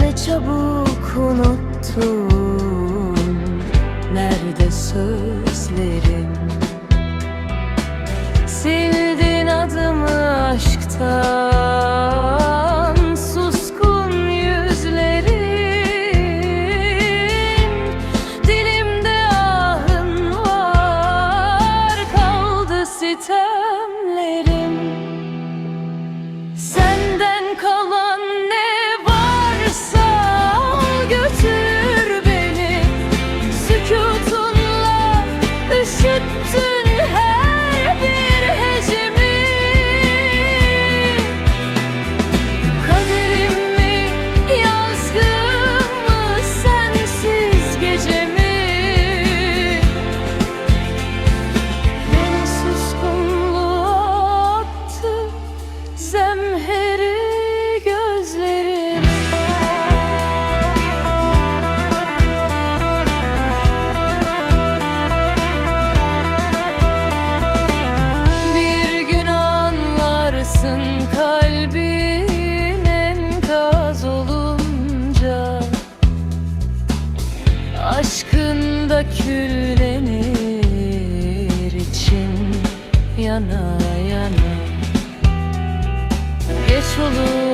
ne çabuk unuttun Nerede söz da küllenir için yana yana. Geç olur.